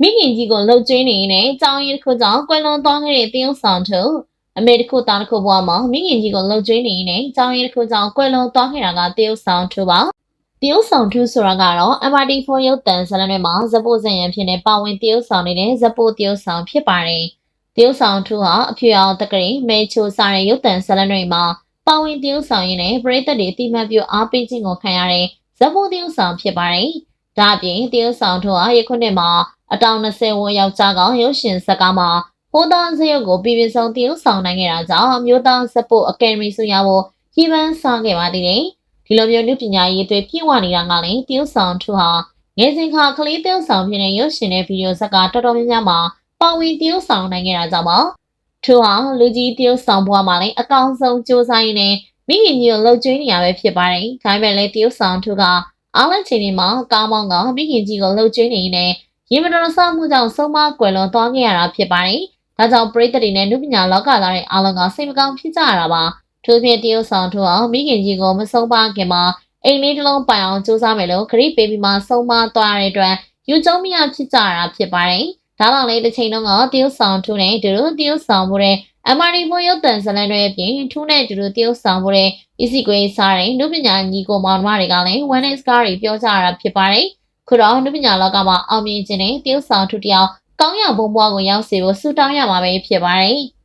မိခင်ကြီးကိုလှုပ်ကျွေးနေနေကြောင်းရည်တစ်ခုကြောင့်ကွယ်လွန်သွားခဲ့တဲ့တရုတ်ဆောင်သူအမေတစ်ခုသားတစ်ခုဘဝမှာမိခင်ကြီးကိုလှုပ်ကျွေးနေနေကြောင်းရည်တစ်ခုကြောင့်ကွယ်လွန်သွားခဲ့တာကတရုတ်ဆောင်သူပါတရုတ်ဆောင်သူဆိုတာကတော့ MRT4 ရုပ်တံဇာတ်လမ်းတွေမှာဇက်ပို့ဇင်ရန်ဖြစ်နေပါဝင်တရုတ်ဆောင်နေတဲ့ဇက်ပို့တရုတ်ဆောင်ဖြစ်ပါတယ်တရုတ်ဆောင်သူဟာအဖြူအောင်တက္ကရီမဲချိုစားတဲ့ရုပ်တံဇာတ်လမ်းတွေမှာပါဝင်တရုတ်ဆောင်ရင်းနဲ့ပရိသတ်တွေအတိမတ်ပြုအားပေးခြင်းကိုခံရတဲ့ဇက်ပို့တရုတ်ဆောင်ဖြစ်ပါတယ် ဒါအပြင်တရုတ်ဆောင်သူဟာယခုနှစ်မှာအတောင်20ဝန်းယောက်ျားကောင်ရုပ်ရှင်ဇာတ်ကားမှာဟိုးသားစရုပ်ကိုပြည်ပြဆုံးတရုတ်ဆောင်နိုင်ခဲ့တာကြောင့်မျိုးသားဇက်ပို့အကယ်ဒမီဆုရဖို့ရည်မှန်းဆောင်ခဲ့ပါသေးတယ်ဒီလိုမျိုးနုပညာရေးတွေပြည့်ဝနေတာကလည်းတရုတ်ဆောင်သူဟာငယ်စဉ်ခါကလေးတရုတ်ဆောင်ဖြစ်တဲ့ရုပ်ရှင်တဲ့ဗီဒီယိုဇာတ်ကားတော်တော်များများမှာပါဝင်တရုတ်ဆောင်နိုင်ခဲ့တာကြောင့်ပါသူဟာလူကြီးတရုတ်ဆောင်ဘွားမှာလည်းအကောင်းဆုံးစူးစမ်းရင်းနဲ့မိခင်ကြီးကိုလှုပ်ကျွေးနေရပဲဖြစ်ပါတယ်။ဒါပေမဲ့လည်းတရုတ်ဆောင်သူက အားလုံးချိန်တွေမှာကားမောင်းကမိခင်ကြီးကိုလှုပ်ကျွေးနေနေရေမတော်ဆမှုကြောင့်ဆုံးမကွယ်လွန်သွားခဲ့ရတာဖြစ်ပါတယ်။ဒါကြောင့်ပရိသတ်တွေနဲ့နုပညာလောကသားတွေအားလုံးကစိတ်မကောင်းဖြစ်ကြရတာပါ။ထို့ပြင်တရုတ်ဆောင်သူအောင်မိခင်ကြီးကိုမဆုံးပါခင်မှာအိမ်လေးတစ်လုံးပိုင်အောင်စူးစမ်းမယ်လို့ခရီးပေးပြီးမှဆုံးမသွားရတဲ့အတွက်ယူကျုံမရဖြစ်ကြရတာဖြစ်ပါတယ်။ဒါတော့လေတစ်ချိန်လုံးကတရုတ်ဆောင်ထူနဲ့တူတူတရုတ်ဆောင်မှုတဲ့ MRD ဘုံရုပ်တန်ဇလန်တွေအပြင်ထူးနဲ့တူတူတရုတ်ဆောင်မှုတဲ့ easy ကွေးစားတဲ့နုပညာညီကိုမောင်နှမတွေကလည်း wellness ကားတွေပြောကြရတာဖြစ်ပါတယ်။ခုတော့နုပညာလောကမှာအောင်မြင်ခြင်းနဲ့တရုတ်ဆောင်ထူတယောက်ကောင်းရဘုံဘွားကိုရောက်စေဖို့ဆုတောင်းရမှာပဲဖြစ်ပါတယ်။